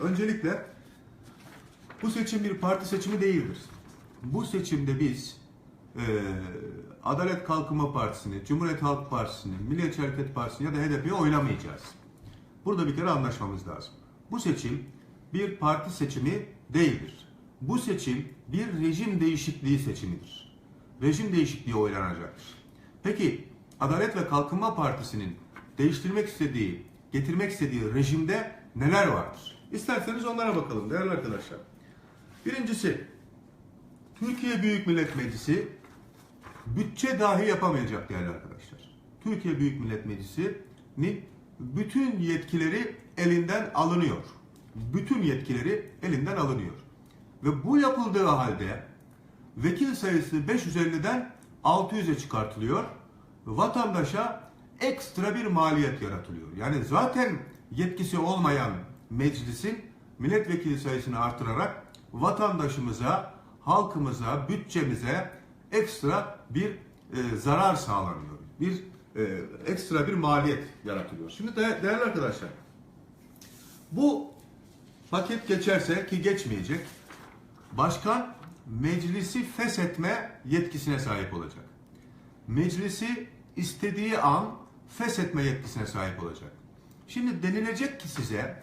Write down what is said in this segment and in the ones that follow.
Öncelikle bu seçim bir parti seçimi değildir. Bu seçimde biz e, Adalet Kalkınma Partisi'ni, Cumhuriyet Halk Partisi'ni, Milliyetçi Hareket Partisi'ni ya da HDP'yi oylamayacağız. Burada bir kere anlaşmamız lazım. Bu seçim bir parti seçimi değildir. Bu seçim bir rejim değişikliği seçimidir. Rejim değişikliği oylanacaktır. Peki Adalet ve Kalkınma Partisi'nin değiştirmek istediği, getirmek istediği rejimde neler vardır? İsterseniz onlara bakalım değerli arkadaşlar. Birincisi, Türkiye Büyük Millet Meclisi bütçe dahi yapamayacak değerli arkadaşlar. Türkiye Büyük Millet Meclisi'nin bütün yetkileri elinden alınıyor. Bütün yetkileri elinden alınıyor. Ve bu yapıldığı halde vekil sayısı 550'den 600'e çıkartılıyor. Vatandaşa ekstra bir maliyet yaratılıyor. Yani zaten yetkisi olmayan meclisin milletvekili sayısını artırarak vatandaşımıza, halkımıza, bütçemize ekstra bir e, zarar sağlanıyor. Bir e, ekstra bir maliyet yaratılıyor. Şimdi de, değerli arkadaşlar, bu paket geçerse ki geçmeyecek, başkan meclisi feshetme yetkisine sahip olacak. Meclisi istediği an feshetme yetkisine sahip olacak. Şimdi denilecek ki size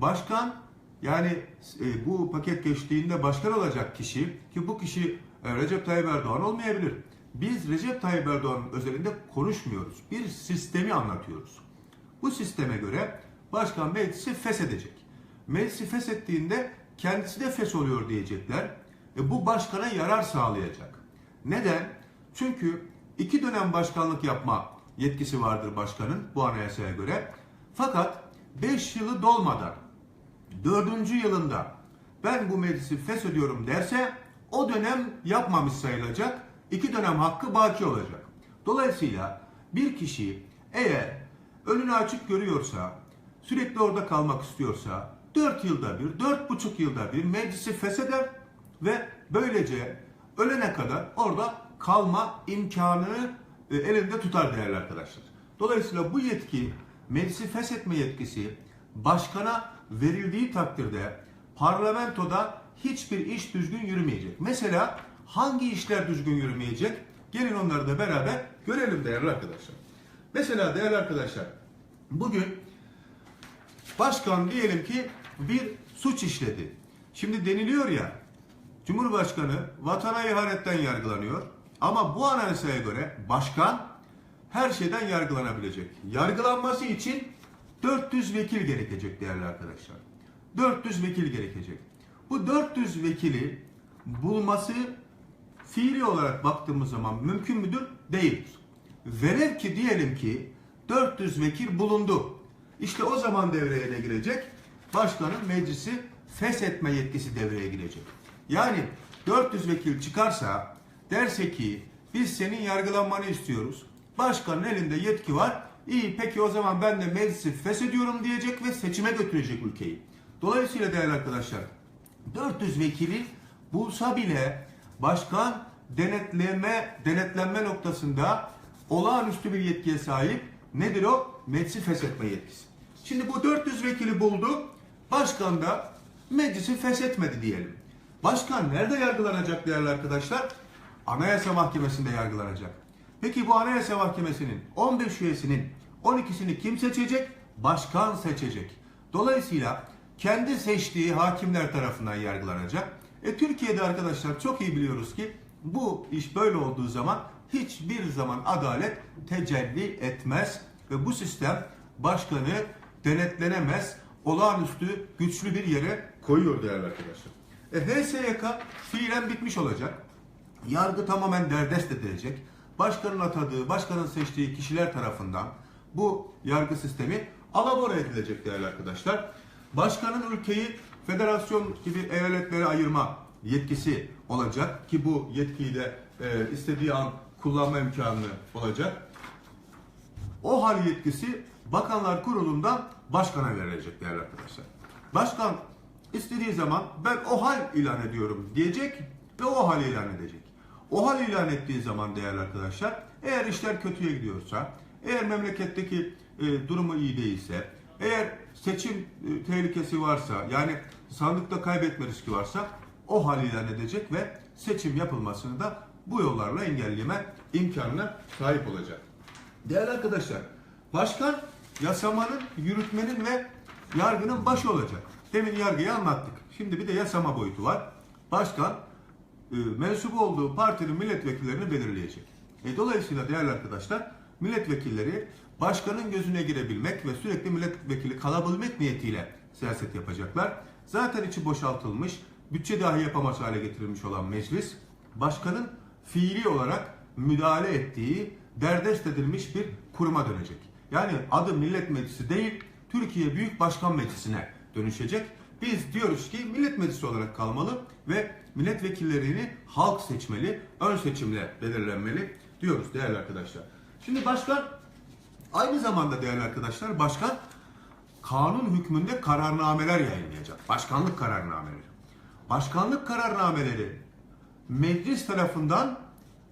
başkan yani e, bu paket geçtiğinde başkan olacak kişi ki bu kişi e, Recep Tayyip Erdoğan olmayabilir. Biz Recep Tayyip Erdoğan'ın özelinde konuşmuyoruz. Bir sistemi anlatıyoruz. Bu sisteme göre başkan meclisi feshedecek. Meclisi feshettiğinde kendisi de fes oluyor diyecekler. E, bu başkana yarar sağlayacak. Neden? Çünkü iki dönem başkanlık yapma yetkisi vardır başkanın bu anayasaya göre. Fakat 5 yılı dolmadan 4. yılında ben bu meclisi feshediyorum derse o dönem yapmamış sayılacak. iki dönem hakkı baki olacak. Dolayısıyla bir kişi eğer önünü açık görüyorsa, sürekli orada kalmak istiyorsa 4 yılda bir, 4,5 yılda bir meclisi fesheder ve böylece ölene kadar orada kalma imkanını e, elinde tutar değerli arkadaşlar. Dolayısıyla bu yetki, meclisi feshetme yetkisi başkana verildiği takdirde parlamentoda hiçbir iş düzgün yürümeyecek. Mesela hangi işler düzgün yürümeyecek? Gelin onları da beraber görelim değerli arkadaşlar. Mesela değerli arkadaşlar, bugün başkan diyelim ki bir suç işledi. Şimdi deniliyor ya, Cumhurbaşkanı vatana ihanetten yargılanıyor. Ama bu anayasaya göre başkan her şeyden yargılanabilecek. Yargılanması için 400 vekil gerekecek değerli arkadaşlar. 400 vekil gerekecek. Bu 400 vekili bulması fiili olarak baktığımız zaman mümkün müdür? Değildir. Velev ki diyelim ki 400 vekil bulundu. İşte o zaman devreye ne girecek? Başkanın meclisi feshetme yetkisi devreye girecek. Yani 400 vekil çıkarsa derse ki biz senin yargılanmanı istiyoruz. Başkanın elinde yetki var. İyi peki o zaman ben de meclisi feshediyorum diyecek ve seçime götürecek ülkeyi. Dolayısıyla değerli arkadaşlar 400 vekili bulsa bile başkan denetleme denetlenme noktasında olağanüstü bir yetkiye sahip. Nedir o? Meclisi feshetme yetkisi. Şimdi bu 400 vekili buldu. Başkan da meclisi feshetmedi diyelim. Başkan nerede yargılanacak değerli arkadaşlar? Anayasa Mahkemesi'nde yargılanacak. Peki bu Anayasa Mahkemesi'nin 15 üyesinin 12'sini kim seçecek? Başkan seçecek. Dolayısıyla kendi seçtiği hakimler tarafından yargılanacak. E Türkiye'de arkadaşlar çok iyi biliyoruz ki bu iş böyle olduğu zaman hiçbir zaman adalet tecelli etmez ve bu sistem başkanı denetlenemez, olağanüstü güçlü bir yere koyuyor değerli arkadaşlar. E, HSYK fiilen bitmiş olacak. Yargı tamamen derdest edilecek. Başkanın atadığı, başkanın seçtiği kişiler tarafından bu yargı sistemi alabora edilecek değerli arkadaşlar. Başkanın ülkeyi federasyon gibi eyaletlere ayırma yetkisi olacak ki bu yetkiyi de e, istediği an kullanma imkanı olacak. O hal yetkisi Bakanlar Kurulu'ndan başkana verilecek değerli arkadaşlar. Başkan istediği zaman ben o hal ilan ediyorum diyecek ve o hal ilan edecek. O hal ilan ettiği zaman değerli arkadaşlar eğer işler kötüye gidiyorsa, eğer memleketteki e, durumu iyi değilse, eğer seçim e, tehlikesi varsa yani sandıkta kaybetme riski varsa o hal ilan edecek ve seçim yapılmasını da bu yollarla engelleme imkanına sahip olacak. Değerli arkadaşlar, başkan yasamanın, yürütmenin ve yargının başı olacak. Demin yargıyı anlattık. Şimdi bir de yasama boyutu var. Başkan e, mensup olduğu partinin milletvekillerini belirleyecek. E, dolayısıyla değerli arkadaşlar, milletvekilleri başkanın gözüne girebilmek ve sürekli milletvekili kalabilmek niyetiyle siyaset yapacaklar. Zaten içi boşaltılmış, bütçe dahi yapamaz hale getirilmiş olan meclis, başkanın fiili olarak müdahale ettiği, derdest edilmiş bir kuruma dönecek. Yani adı Millet Meclisi değil, Türkiye Büyük Başkan Meclisi'ne dönüşecek. Biz diyoruz ki Millet Meclisi olarak kalmalı ve milletvekillerini halk seçmeli, ön seçimle belirlenmeli diyoruz değerli arkadaşlar. Şimdi başkan aynı zamanda değerli arkadaşlar başkan kanun hükmünde kararnameler yayınlayacak. Başkanlık kararnameleri. Başkanlık kararnameleri meclis tarafından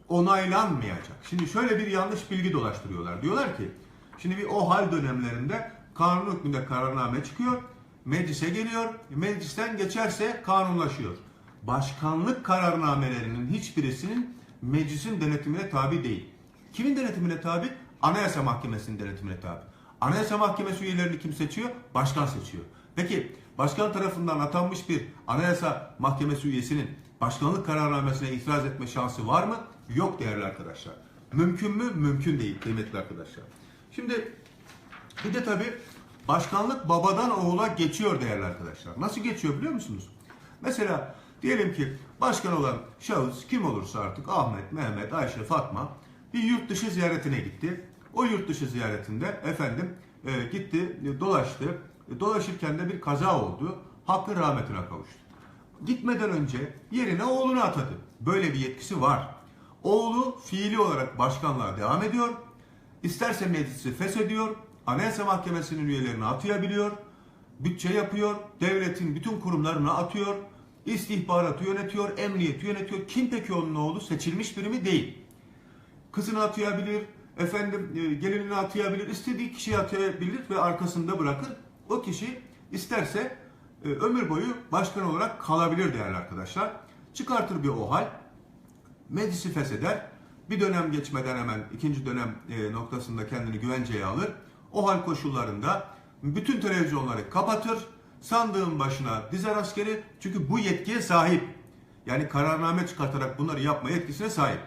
onaylanmayacak. Şimdi şöyle bir yanlış bilgi dolaştırıyorlar. Diyorlar ki şimdi bir o hal dönemlerinde kanun hükmünde kararname çıkıyor. Meclise geliyor. Meclisten geçerse kanunlaşıyor. Başkanlık kararnamelerinin hiçbirisinin meclisin denetimine tabi değil. Kimin denetimine tabi? Anayasa Mahkemesi'nin denetimine tabi. Anayasa Mahkemesi üyelerini kim seçiyor? Başkan seçiyor. Peki başkan tarafından atanmış bir Anayasa Mahkemesi üyesinin başkanlık kararnamesine itiraz etme şansı var mı? Yok değerli arkadaşlar. Mümkün mü? Mümkün değil kıymetli arkadaşlar. Şimdi bir de tabii başkanlık babadan oğula geçiyor değerli arkadaşlar. Nasıl geçiyor biliyor musunuz? Mesela diyelim ki başkan olan şahıs kim olursa artık Ahmet, Mehmet, Ayşe, Fatma bir yurt dışı ziyaretine gitti. O yurt dışı ziyaretinde efendim e, gitti, e, dolaştı. E, dolaşırken de bir kaza oldu. Hakkın rahmetine kavuştu. Gitmeden önce yerine oğlunu atadı. Böyle bir yetkisi var. Oğlu fiili olarak başkanlığa devam ediyor. İsterse meclisi feshediyor. Anayasa Mahkemesi'nin üyelerini atayabiliyor. Bütçe yapıyor. Devletin bütün kurumlarını atıyor. İstihbaratı yönetiyor. Emniyeti yönetiyor. Kim peki onun oğlu? Seçilmiş biri mi? Değil. Kızını atayabilir. Efendim e, gelinini atayabilir. istediği kişiyi atayabilir ve arkasında bırakır. O kişi isterse e, ömür boyu başkan olarak kalabilir değerli arkadaşlar. Çıkartır bir o hal. Meclisi fesheder. Bir dönem geçmeden hemen ikinci dönem e, noktasında kendini güvenceye alır. O hal koşullarında bütün televizyonları kapatır. Sandığın başına dizer askeri. Çünkü bu yetkiye sahip. Yani kararname çıkartarak bunları yapma yetkisine sahip.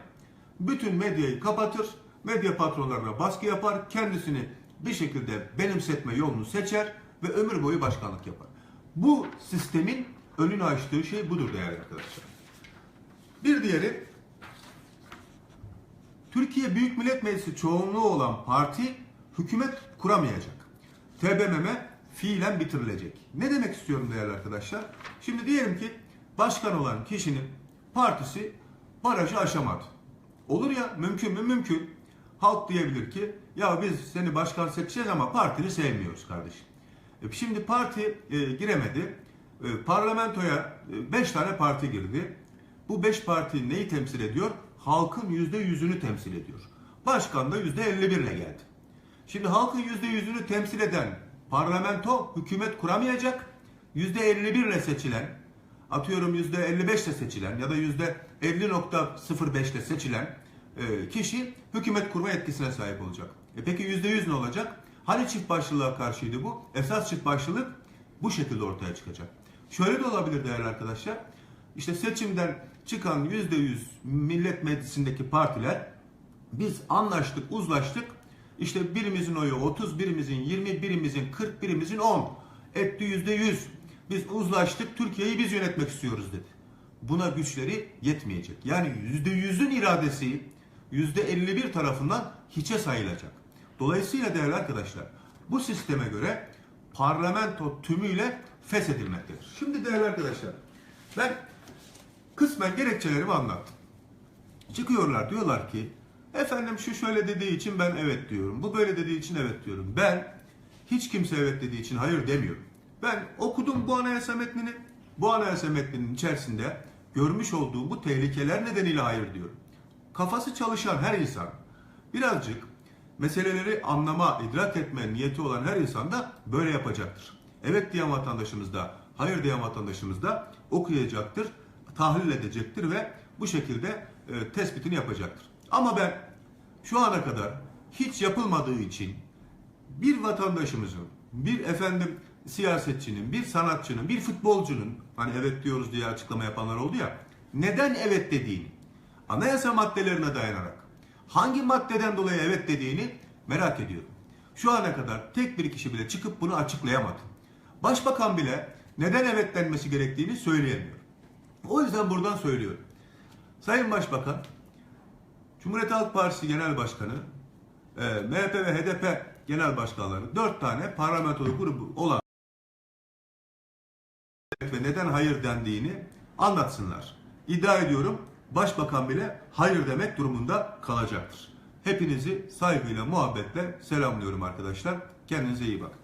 Bütün medyayı kapatır. Medya patronlarına baskı yapar. Kendisini bir şekilde benimsetme yolunu seçer ve ömür boyu başkanlık yapar. Bu sistemin önünü açtığı şey budur değerli arkadaşlar. Bir diğeri Türkiye Büyük Millet Meclisi çoğunluğu olan parti hükümet kuramayacak. TBMM fiilen bitirilecek. Ne demek istiyorum değerli arkadaşlar? Şimdi diyelim ki başkan olan kişinin partisi barajı aşamadı. Olur ya mümkün mü? Mümkün. Halk diyebilir ki ya biz seni başkan seçeceğiz ama partini sevmiyoruz kardeşim. E, Şimdi parti e, giremedi. E, parlamentoya 5 tane parti girdi. Bu 5 parti neyi temsil ediyor? Halkın %100'ünü temsil ediyor. Başkan da %51 ile geldi. Şimdi halkın %100'ünü temsil eden parlamento hükümet kuramayacak. %51 ile seçilen, atıyorum %55 ile seçilen ya da %50.05 ile seçilen e, kişi hükümet kurma yetkisine sahip olacak. E peki %100 ne olacak? Hani çift başlılığa karşıydı bu? Esas çift başlılık bu şekilde ortaya çıkacak. Şöyle de olabilir değerli arkadaşlar. İşte seçimden çıkan %100 millet meclisindeki partiler biz anlaştık, uzlaştık. İşte birimizin oyu 30, birimizin 20, birimizin 40, birimizin 10. Etti %100. Biz uzlaştık, Türkiye'yi biz yönetmek istiyoruz dedi. Buna güçleri yetmeyecek. Yani %100'ün iradesi %51 tarafından hiçe sayılacak. Dolayısıyla değerli arkadaşlar bu sisteme göre parlamento tümüyle feshedilmektedir. Şimdi değerli arkadaşlar ben kısmen gerekçelerimi anlattım. Çıkıyorlar diyorlar ki efendim şu şöyle dediği için ben evet diyorum. Bu böyle dediği için evet diyorum. Ben hiç kimse evet dediği için hayır demiyorum. Ben okudum bu anayasa metnini. Bu anayasa metninin içerisinde görmüş olduğum bu tehlikeler nedeniyle hayır diyorum. Kafası çalışan her insan birazcık meseleleri anlama, idrak etme niyeti olan her insan da böyle yapacaktır. Evet diyen vatandaşımız da, hayır diyen vatandaşımız da okuyacaktır, tahlil edecektir ve bu şekilde e, tespitini yapacaktır. Ama ben şu ana kadar hiç yapılmadığı için bir vatandaşımızın, bir efendim siyasetçinin, bir sanatçının, bir futbolcunun hani evet diyoruz diye açıklama yapanlar oldu ya neden evet dediğini anayasa maddelerine dayanarak hangi maddeden dolayı evet dediğini merak ediyorum. Şu ana kadar tek bir kişi bile çıkıp bunu açıklayamadı. Başbakan bile neden evet denmesi gerektiğini söyleyemiyor. O yüzden buradan söylüyorum. Sayın Başbakan, Cumhuriyet Halk Partisi Genel Başkanı, e, MHP ve HDP Genel Başkanları dört tane parlamentolu grubu olan ve neden hayır dendiğini anlatsınlar. İddia ediyorum Başbakan bile hayır demek durumunda kalacaktır. Hepinizi saygıyla, muhabbetle selamlıyorum arkadaşlar. Kendinize iyi bakın.